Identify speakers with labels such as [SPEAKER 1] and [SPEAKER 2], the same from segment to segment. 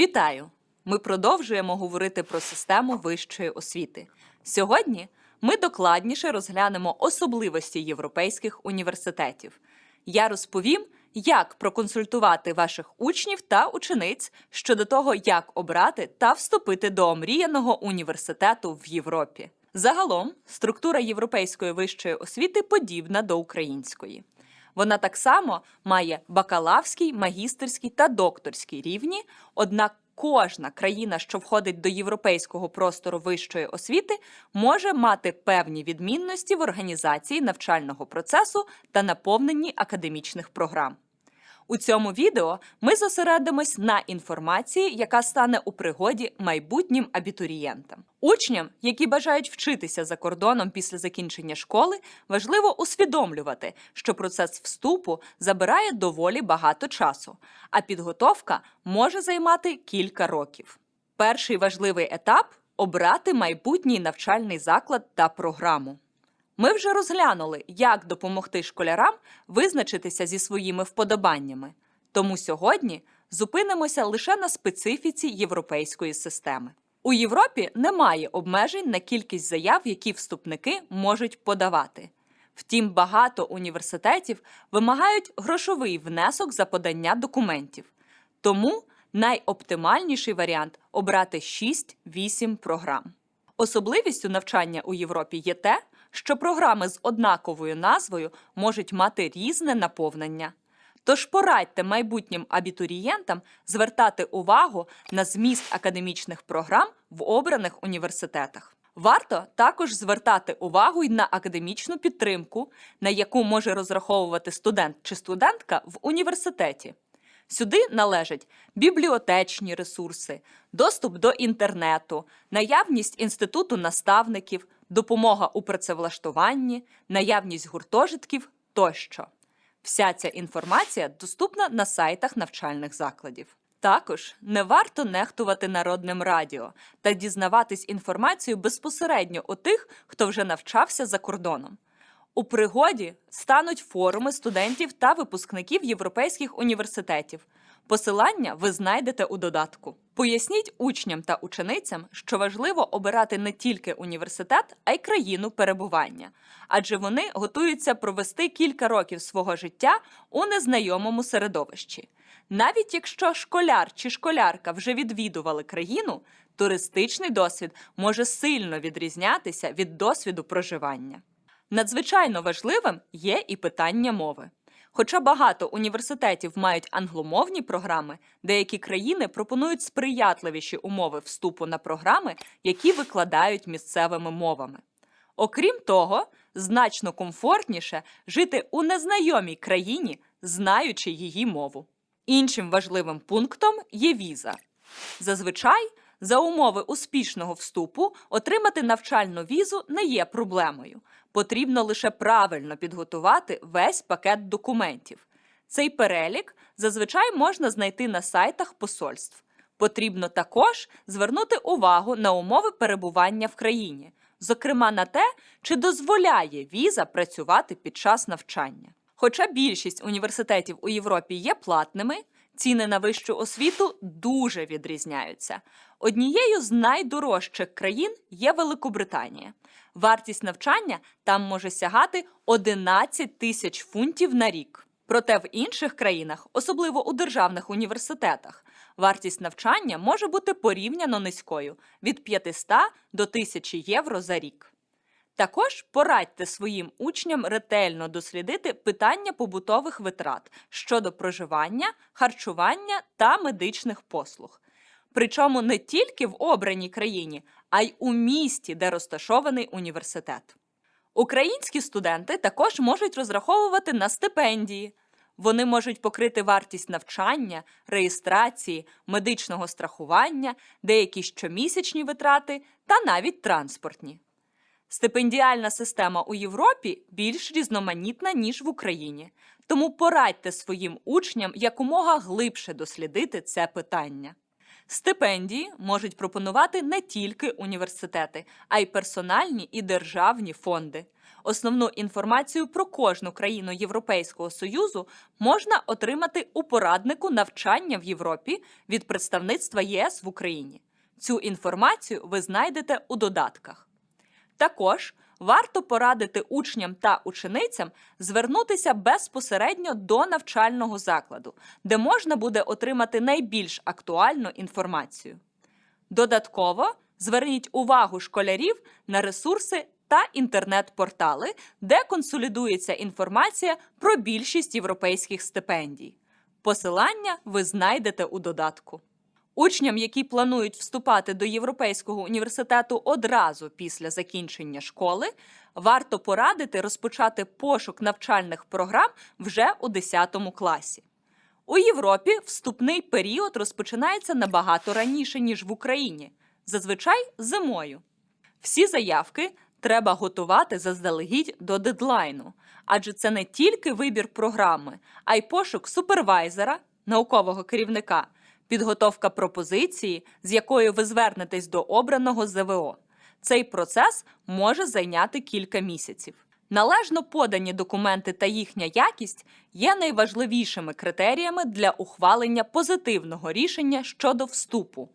[SPEAKER 1] Вітаю! Ми продовжуємо говорити про систему вищої освіти. Сьогодні ми докладніше розглянемо особливості європейських університетів. Я розповім, як проконсультувати ваших учнів та учениць щодо того, як обрати та вступити до омріяного університету в Європі. Загалом, структура європейської вищої освіти подібна до української. Вона так само має бакалавський, магістерський та докторський рівні, однак кожна країна, що входить до європейського простору вищої освіти, може мати певні відмінності в організації навчального процесу та наповненні академічних програм. У цьому відео ми зосередимось на інформації, яка стане у пригоді майбутнім абітурієнтам. Учням, які бажають вчитися за кордоном після закінчення школи, важливо усвідомлювати, що процес вступу забирає доволі багато часу, а підготовка може займати кілька років. Перший важливий етап обрати майбутній навчальний заклад та програму. Ми вже розглянули, як допомогти школярам визначитися зі своїми вподобаннями. Тому сьогодні зупинимося лише на специфіці європейської системи. У Європі немає обмежень на кількість заяв, які вступники можуть подавати. Втім, багато університетів вимагають грошовий внесок за подання документів. Тому найоптимальніший варіант обрати 6-8 програм. Особливістю навчання у Європі є те, що програми з однаковою назвою можуть мати різне наповнення. Тож порадьте майбутнім абітурієнтам звертати увагу на зміст академічних програм в обраних університетах. Варто також звертати увагу й на академічну підтримку, на яку може розраховувати студент чи студентка в університеті. Сюди належать бібліотечні ресурси, доступ до інтернету, наявність інституту наставників, допомога у працевлаштуванні, наявність гуртожитків тощо. Вся ця інформація доступна на сайтах навчальних закладів. Також не варто нехтувати народним радіо та дізнаватись інформацію безпосередньо у тих, хто вже навчався за кордоном. У пригоді стануть форуми студентів та випускників європейських університетів. Посилання ви знайдете у додатку. Поясніть учням та ученицям, що важливо обирати не тільки університет, а й країну перебування, адже вони готуються провести кілька років свого життя у незнайомому середовищі. Навіть якщо школяр чи школярка вже відвідували країну, туристичний досвід може сильно відрізнятися від досвіду проживання. Надзвичайно важливим є і питання мови. Хоча багато університетів мають англомовні програми, деякі країни пропонують сприятливіші умови вступу на програми, які викладають місцевими мовами. Окрім того, значно комфортніше жити у незнайомій країні, знаючи її мову. Іншим важливим пунктом є віза. Зазвичай, за умови успішного вступу, отримати навчальну візу не є проблемою. Потрібно лише правильно підготувати весь пакет документів. Цей перелік зазвичай можна знайти на сайтах посольств. Потрібно також звернути увагу на умови перебування в країні, зокрема на те, чи дозволяє віза працювати під час навчання. Хоча більшість університетів у Європі є платними, ціни на вищу освіту дуже відрізняються. Однією з найдорожчих країн є Великобританія. Вартість навчання там може сягати 11 тисяч фунтів на рік. Проте в інших країнах, особливо у державних університетах, вартість навчання може бути порівняно низькою від 500 до 1000 євро за рік. Також порадьте своїм учням ретельно дослідити питання побутових витрат щодо проживання, харчування та медичних послуг. Причому не тільки в обраній країні, а й у місті, де розташований університет. Українські студенти також можуть розраховувати на стипендії. Вони можуть покрити вартість навчання, реєстрації, медичного страхування, деякі щомісячні витрати та навіть транспортні. Стипендіальна система у Європі більш різноманітна, ніж в Україні. Тому порадьте своїм учням якомога глибше дослідити це питання. Стипендії можуть пропонувати не тільки університети, а й персональні і державні фонди. Основну інформацію про кожну країну Європейського Союзу можна отримати у пораднику навчання в Європі від представництва ЄС в Україні. Цю інформацію ви знайдете у додатках. Також варто порадити учням та ученицям звернутися безпосередньо до навчального закладу, де можна буде отримати найбільш актуальну інформацію. Додатково зверніть увагу школярів на ресурси та інтернет-портали, де консолідується інформація про більшість європейських стипендій. Посилання ви знайдете у додатку. Учням, які планують вступати до Європейського університету одразу після закінчення школи, варто порадити розпочати пошук навчальних програм вже у 10 класі. У Європі вступний період розпочинається набагато раніше, ніж в Україні, зазвичай зимою. Всі заявки треба готувати заздалегідь до дедлайну, адже це не тільки вибір програми, а й пошук супервайзера, наукового керівника, підготовка пропозиції, з якою ви звернетесь до обраного ЗВО. Цей процес може зайняти кілька місяців. Належно подані документи та їхня якість є найважливішими критеріями для ухвалення позитивного рішення щодо вступу.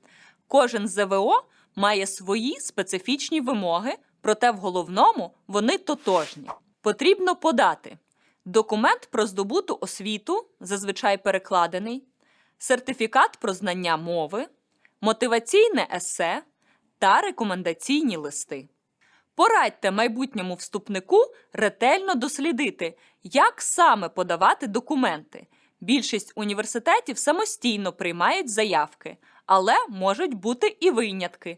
[SPEAKER 1] Кожен ЗВО має свої специфічні вимоги, проте в головному вони тотожні. Потрібно подати документ про здобуту освіту, зазвичай перекладений, сертифікат про знання мови, мотиваційне есе та рекомендаційні листи. Порадьте майбутньому вступнику ретельно дослідити, як саме подавати документи. Більшість університетів самостійно приймають заявки, але можуть бути і винятки.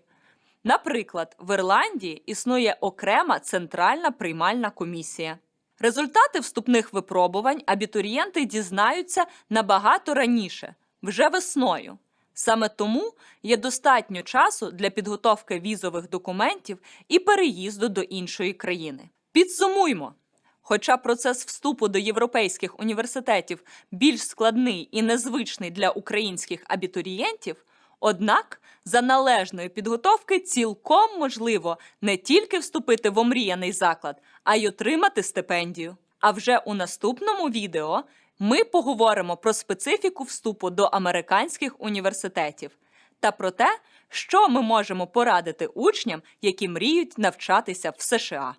[SPEAKER 1] Наприклад, в Ірландії існує окрема центральна приймальна комісія. Результати вступних випробувань абітурієнти дізнаються набагато раніше, вже весною. Саме тому є достатньо часу для підготовки візових документів і переїзду до іншої країни. Підсумуймо. Хоча процес вступу до європейських університетів більш складний і незвичний для українських абітурієнтів, однак за належної підготовки цілком можливо не тільки вступити в омріяний заклад, а й отримати стипендію. А вже у наступному відео ми поговоримо про специфіку вступу до американських університетів та про те, що ми можемо порадити учням, які мріють навчатися в США.